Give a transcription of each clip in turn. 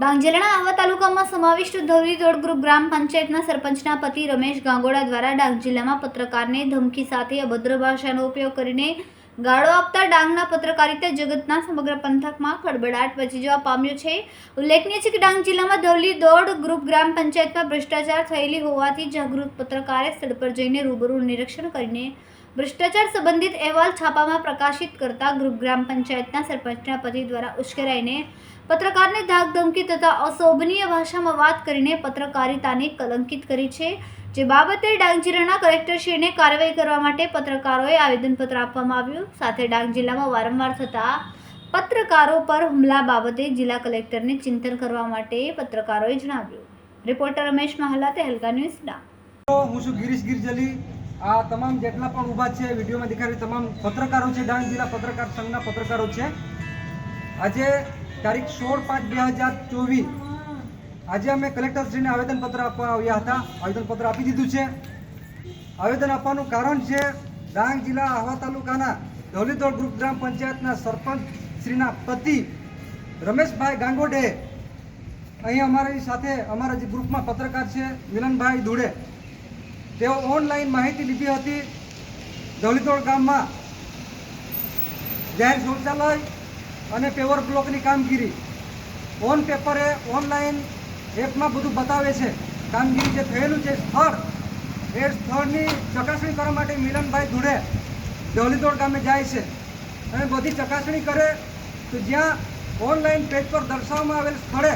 ડાંગ જિલ્લાના આહવા તાલુકામાં સમાવિષ્ટ ધવરી ગ્રુપ ગ્રામ પંચાયતના સરપંચના પતિ રમેશ ગાંગોડા દ્વારા ડાંગ જિલ્લામાં પત્રકારને ધમકી સાથે અભદ્ર ભાષાનો ઉપયોગ કરીને ગાળો આપતા ડાંગના પત્રકારિતા જગતના સમગ્ર પંથકમાં ખળબડાટ મચી જવા પામ્યો છે. ઉલ્લેખનીય છે કે ડાંગ જિલ્લામાં ધવલી દોડ ગ્રુપ ગ્રામ પંચાયતમાં ભ્રષ્ટાચાર થયેલી હોવાથી જાગૃત પત્રકારે સ્થળ પર જઈને રૂબરૂ નિરીક્ષણ કરીને ભ્રષ્ટાચાર સંબંધિત અહેવાલ છાપામાં પ્રકાશિત કરતા ગ્રામ પંચાયતના સરપંચના પતિ દ્વારા ઉશ્કેરાઈને પત્રકારને ધાકધમકી તથા અશોભનીય ભાષામાં વાત કરીને પત્રકારિતાને કલંકિત કરી છે, જે બાબતે ડાંગ જિલ્લાના કલેક્ટરશ્રીને કાર્યવાહી કરવા માટે પત્રકારોએ આવેદનપત્ર આપવામાં આવ્યું. સાથે ડાંગ જિલ્લામાં વારંવાર થતા પત્રકારો પર હુમલા બાબતે જિલ્લા કલેક્ટરને ચિંતન કરવા માટે પત્રકારોએ જણાવ્યું. Reporter Ramesh Mahala, Tehelka news Dang. હું છું ગિરીશ ગિરજલી આ તમામ જેટલા પણ ઊભા છે, વિડીયોમાં દેખાડી તમામ પત્રકારો છે, ડાંગ જિલ્લા પત્રકાર સંઘના પત્રકારો છે. આજે તારીખ સોળ પાંચ બે હજાર ચોવીસ આજે અમે કલેક્ટરશ્રીને આવેદનપત્ર આપવા આવ્યા હતા. આવેદનપત્ર આપી દીધું છે. આવેદન આપવાનું કારણ છે, ડાંગ જિલ્લા આહવા તાલુકાના ધોલીધોળ ગ્રુપ ગ્રામ પંચાયતના સરપંચ શ્રીના પતિ રમેશભાઈ ગાંગોડે અહીં અમારી સાથે અમારા જે ગ્રુપમાં પત્રકાર છે, મિલનભાઈ ધુડે. તેઓ ઓનલાઈન માહિતી લીધી હતી. ધવલીતોડ ગામમાં જાહેર શૌચાલય અને પેવર બ્લોકની કામગીરી. ઓન પેપરે ઓનલાઈન એપમાં બધું બતાવે છે. કામગીરી જે થયેલું છે સ્થળ, એ સ્થળની ચકાસણી કરવા માટે મિલનભાઈ ધુડે ધવલીતોડ ગામે જાય છે. અને બધી ચકાસણી કરે તો જ્યાં ઓનલાઈન પેજ પર દર્શાવવામાં આવેલ સ્થળે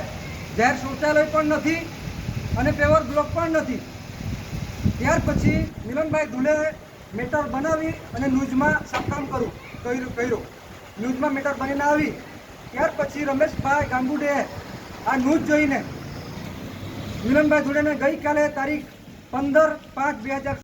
જાહેર શૌચાલય પણ નથી અને પેવર બ્લોક પણ નથી. ત્યાર પછી મિલનભાઈ ધુલે મેટર બનાવી અને ન્યૂઝમાં સાફકામ કરું કર્યું ન્યૂઝમાં મેટર બનીને આવી. ત્યાર પછી રમેશભાઈ ગાંગુડે આ ન્યૂઝ જોઈને મિલનભાઈ ધુલેને ગઈકાલે તારીખ પંદર પાંચ બે હજાર